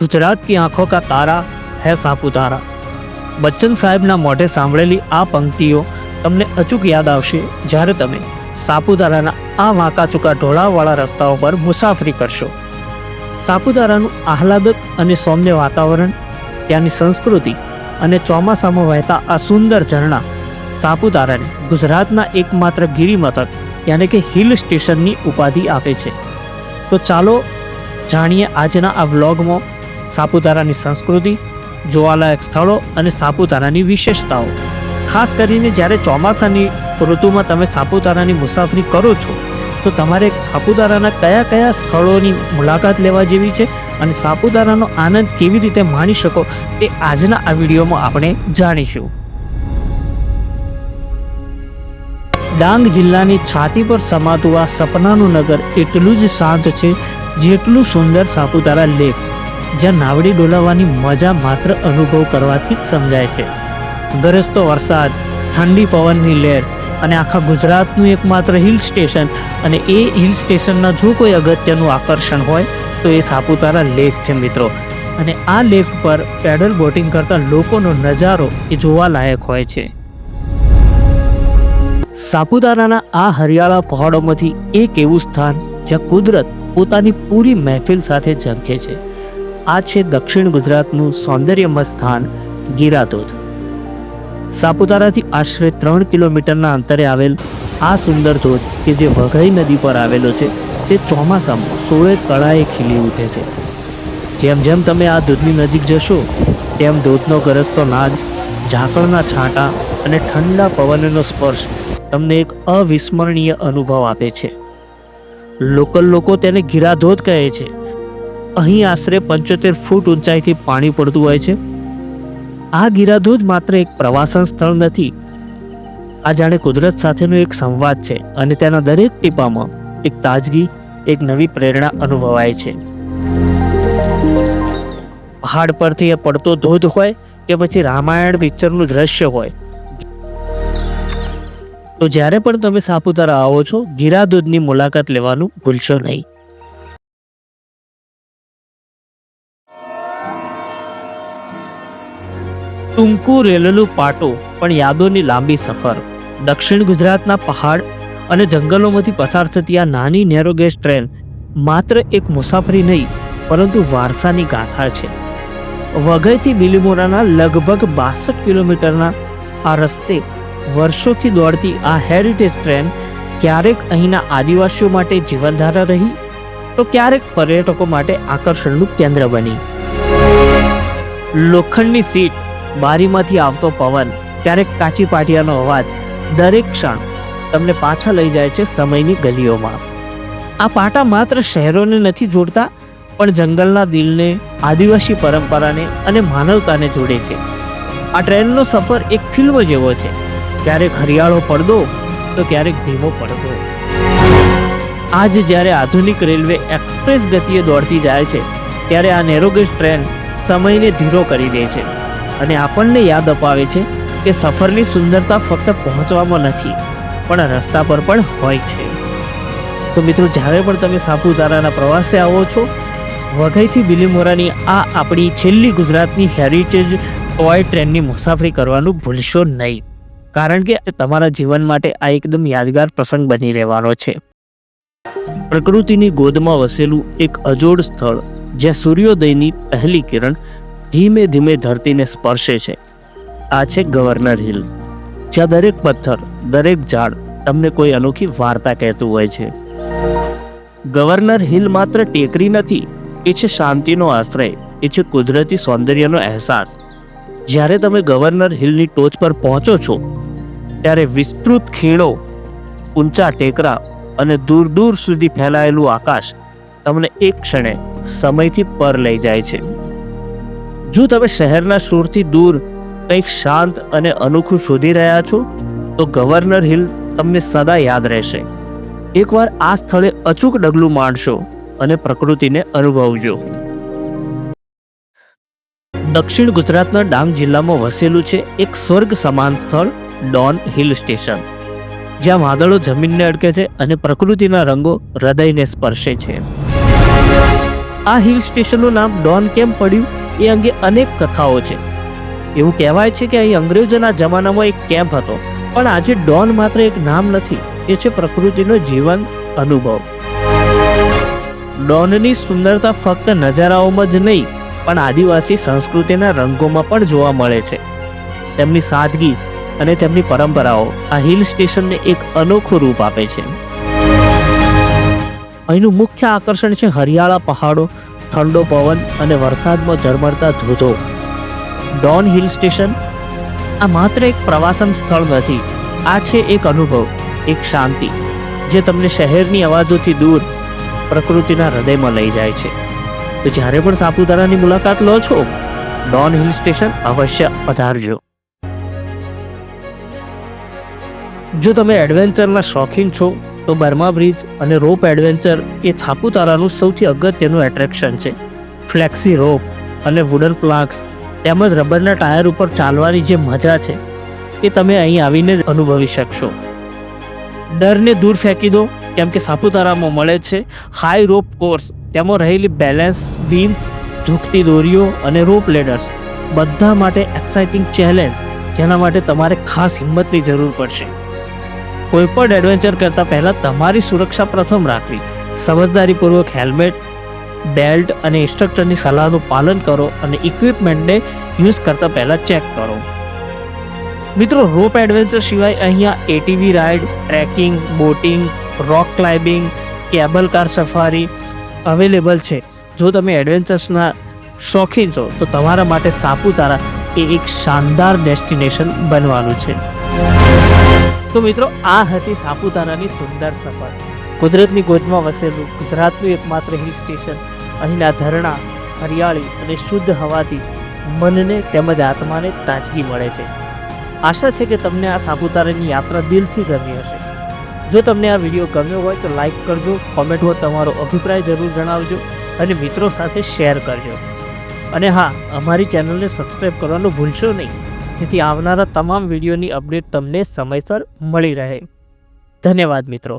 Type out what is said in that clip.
ગુજરાત કી આંખો કા તારા હે સાપુતારા બચ્ચન સાહેબના મોઢે સાંભળેલી આ પંક્તિઓ તમને અચૂક યાદ આવશે જ્યારે તમે સાપુતારાના આ વાંકા વાંકાચૂકા ઢોળાવાળા રસ્તાઓ પર મુસાફરી કરશો. સાપુતારાનું આહલાદક અને સૌમ્ય વાતાવરણ, ત્યાંની સંસ્કૃતિ અને ચોમાસામાં વહેતા આ સુંદર ઝરણા સાપુતારાને ગુજરાતના એકમાત્ર ગિરિમથક યાને કે હિલ સ્ટેશનની ઉપાધિ આપે છે. તો ચાલો જાણીએ આજના આ વ્લોગમાં સાપુતારાની સંસ્કૃતિ, જોવાલાયક સ્થળો અને સાપુતારાની વિશેષતાઓ. ખાસ કરીને જ્યારે ચોમાસાની ઋતુમાં તમે સાપુતારાની મુસાફરી કરો છો, તો તમારે સાપુતારાના કયા કયા સ્થળોની મુલાકાત લેવા જેવી છે અને સાપુતારાનો આનંદ કેવી રીતે માણી શકો તે આજના આ વિડીયોમાં આપણે જાણીશું. ડાંગ જિલ્લાની છાતી પર સમાતું આ સપનાનું નગર એટલું જ શાંત છે જેટલું સુંદર સાપુતારા લેક. જ્યાં નાવડી ડોલાવવાની મજા માત્ર અનુભવ કરવાથી જ સમજાય છે. ગરજતો વરસાદ, ઠંડી પવનની લહેર અને આખા ગુજરાતનું એકમાત્ર હિલ સ્ટેશન અને એ હિલ સ્ટેશનના જો કોઈ અગત્યનું આકર્ષણ હોય, તો એ સાપુતારા લેક છે મિત્રો. અને આ લેક પર પેડલ બોટિંગ કરતા લોકોનો નજારો એ જોવાલાયક હોય છે. સાપુતારાના આ હરિયાળા પહાડોમાંથી એક એવું સ્થાન જ્યાં કુદરત પોતાની પૂરી મહેફિલ સાથે ઝંખે છે. આ છે દક્ષિણ ગુજરાતનું સૌંદર્યમય સ્થાન ગીરાધોધ સાપુતારાથી આશરે ત્રણ કિલોમીટરના અંતરે આવેલ આ સુંદર ધોધ કે જે વઘઈ નદી પર આવેલો છે, તે ચોમાસામાં સોળે કળાએ ખીલી ઉઠે છે. જેમ જેમ તમે આ ધોધની નજીક જશો, તેમ ધોધનો ગરજતો નાદ, ઝાકળના છાંટા અને ઠંડા પવનનો સ્પર્શ તમને એક અવિસ્મરણીય અનુભવ આપે છે. લોકલ લોકો તેને ગીરાધોધ કહે છે. અહીં આશરે પંચોતેર ફૂટ ઊંચાઈથી પાણી પડતું હોય છે. આ ગિરાધોધ માત્ર એક પ્રવાસન સ્થળ નથી. આ જાણે કુદરત સાથેનો એક સંવાદ છે અને તેના દરેક ટીપામાં એક તાજગી, એક નવી પ્રેરણા અનુભવાય છે. પહાડ પરથી એ પડતો ધોધ હોય કે પછી રામાયણ પિક્ચરનું દ્રશ્ય હોય. તો જ્યારે પણ તમે સાપુતારા આવો છો, ગિરાધોધની મુલાકાત લેવાનું ભૂલશો નહીં. ટૂંકું રેલેલું પાટો પણ યાદોની લાંબી સફર. દક્ષિણ ગુજરાતના પહાડ અને જંગલોમાંથી પસાર થતી આ નાની નેરોગેજ ટ્રેન માત્ર એક મુસાફરી નહીં, પરંતુ વારસાની ગાથા છે. વઘઈથી બિલીમોરાના લગભગ બાસઠ કિલોમીટરના આ રસ્તે વર્ષોથી દોડતી આ હેરિટેજ ટ્રેન ક્યારેક અહીંના આદિવાસીઓ માટે જીવનધારા રહી, તો ક્યારેક પર્યટકો માટે આકર્ષણનું કેન્દ્ર બની. લોખંડની સીટ બારીમાંથી આવતો પવન, ક્યારેક કાચી પાટિયાનો અવાજ, દરેક ક્ષણ તમને પાછા લઈ જાય છે સમયની ગલીઓમાં. આ પાટા માત્ર શહેરોને નથી જોડતા, પણ જંગલના દિલને, આદિવાસી પરંપરાને અને માનવતાને જોડે છે. આ ટ્રેનનો સફર એક ફિલ્મ જેવો છે. ક્યારેક હરિયાળો પડદો, તો ક્યારેક ધીમો પડદો. આજ જ્યારે આધુનિક રેલવે એક્સપ્રેસ ગતિએ દોડતી જાય છે, ત્યારે આ નેરોગેજ ટ્રેન સમયને ધીરો કરી દે છે. અને આપણને યાદ અપાવે છે કે સફરની સુંદરતા ફક્ત પહોંચવામાં નથી, પણ રસ્તા પર પણ હોય છે. તો મિત્રો, જ્યારે પણ તમે સાપુતારાના પ્રવાસે આવો છો, વઘઈથી બિલીમોરાની આ આપણી છેલ્લી ગુજરાતની હેરિટેજ ટોય ટ્રેનની મુસાફરી કરવાનું ભૂલશો નહીં, કારણ કે તમારા જીવન માટે આ એકદમ યાદગાર પ્રસંગ બની રહેવાનો છે. પ્રકૃતિની ગોદમાં વસેલું એક અજોડ સ્થળ, જ્યાં સૂર્યોદયની પહેલી કિરણ ધીમે ધીમે ધરતીને સ્પર્શે છે. આ છે ગવર્નર હિલ. જ્યાં દરેક પથ્થર, દરેક ઝાડ તમને કોઈ અનોખી વાર્તા કહેતું હોય છે. ગવર્નર હિલ માત્ર ટેકરી નથી, એ છે શાંતિનો આશ્રય, એ છે કુદરતી સૌંદર્યનો અહેસાસ. જ્યારે તમે ગવર્નર હિલની ટોચ પર પહોંચો છો, ત્યારે વિસ્તૃત ખીણો, ઊંચા ટેકરા અને દૂર દૂર સુધી ફેલાયેલું આકાશ તમને એક ક્ષણે સમયથી પર લઈ જાય છે. જો તમે શહેરના શોરથી દૂર કંઈક શાંત અને અનોખું શોધી રહ્યા છો, તો ગવર્નર હિલ તમને સદા યાદ રહેશે. એકવાર આ સ્થળે અચૂક ડગલું માંડશો અને પ્રકૃતિને અનુભવજો. દક્ષિણ ગુજરાતના ડાંગ જિલ્લામાં વસેલું છે એક સ્વર્ગ સમાન સ્થળ, ડોન હિલ સ્ટેશન. જ્યાં વાદળો જમીનને અડકે છે અને પ્રકૃતિના રંગો હૃદયને સ્પર્શે છે. આ હિલ સ્ટેશનનું નામ ડોન કેમ પડ્યું? એ અંગે અનેક કથાઓ છે. એવું કહેવાય છે કે અહીં અંગ્રેજોના જમાનામાં એક કેમ્પ હતો, પણ આજે ડોન માત્ર એક નામ નથી, એ છે પ્રકૃતિનો જીવન અનુભવ. ડોનની સુંદરતા ફક્ત નજારાઓમાં જ નહીં, પણ આદિવાસી સંસ્કૃતિના રંગોમાં પણ જોવા મળે છે. તેમની સાદગી અને તેમની પરંપરાઓ આ હિલ સ્ટેશનને એક અનોખું રૂપ આપે છે. અહીંનું મુખ્ય આકર્ષણ છે હરિયાળા પહાડો ઠંડો પવન અને વરસાદમાં ઝરમરતા ધોધો. Don hill station? આ માત્ર એક પ્રવાસન સ્થળ નથી, આ છે એક અનુભવ, એક શાંતિ, જે તમને શહેરની અવાજોથી દૂર, પ્રકૃતિના હૃદયમાં લઈ જાય છે. તો જ્યારે પણ સાપુતારાની મુલાકાત લો છો, ડોન હિલ સ્ટેશન અવશ્ય પધારજો. જો તમે એડવેન્ચરના શોખીન છો તો બર્મા બ્રિજ અને રોપ એડવેન્ચર એ સાપુતારાનું સૌથી અગત્યનું એટ્રેક્શન છે. ફ્લેક્સી રોપ અને વુડન પ્લાન્ક્સ તેમજ રબરના ટાયર ઉપર ચાલવાની જે મજા છે, એ તમે અહીં આવીને અનુભવી શકશો. ડરને દૂર ફેંકી દો, કેમ કે સાપુતારામાં મળે છે હાઈ રોપ કોર્સ તેમાં રહેલી બેલેન્સ બીમ્સ ઝૂકતી દોરીઓ અને રોપ લેડર્સ બધા માટે એક્સાઇટિંગ ચેલેન્જ જેના માટે તમારે ખાસ હિંમતની જરૂર પડશે. કોઈ પણ એડવેન્ચર કરતાં પહેલાં તમારી સુરક્ષા પ્રથમ રાખવી. સમજદારીપૂર્વક હેલ્મેટ બેલ્ટ અને ઇન્સ્ટ્રક્ટરની સલાહનું પાલન કરો અને ઇક્વિપમેન્ટને યુઝ કરતાં પહેલાં ચેક કરો. મિત્રો રોપ એડવેન્ચર સિવાય અહીંયા ATV ride trekking boating rock climbing cable car safari available છે. જો તમે એડવેન્ચર્સના શોખીન છો, તો તમારા માટે સાપુતારા એ એક શાનદાર ડેસ્ટિનેશન બનવાનું છે. તો મિત્રો, આ હતી સાપુતારાની સુંદર સફર. કુદરતની ગોદમાં વસેલું ગુજરાતનું એકમાત્ર હિલ સ્ટેશન, અહીંના ઝરણા, હરિયાળી અને શુદ્ધ હવાથી મનને તેમજ આત્માને તાજગી મળે છે. આશા છે કે તમને આ સાપુતારાની યાત્રા દિલથી ગમી હશે. જો તમને આ વીડિયો ગમ્યો હોય તો લાઇક કરજો, કોમેન્ટમાં તમારો અભિપ્રાય જરૂર જણાવજો અને મિત્રો સાથે શેર કરજો. અને હા, અમારી ચેનલને સબસ્ક્રાઈબ કરવાનું ભૂલશો નહીં. જેથી આવનારા તમામ વિડીયોની અપડેટ તમને સમયસર મળી રહે. ધન્યવાદ મિત્રો.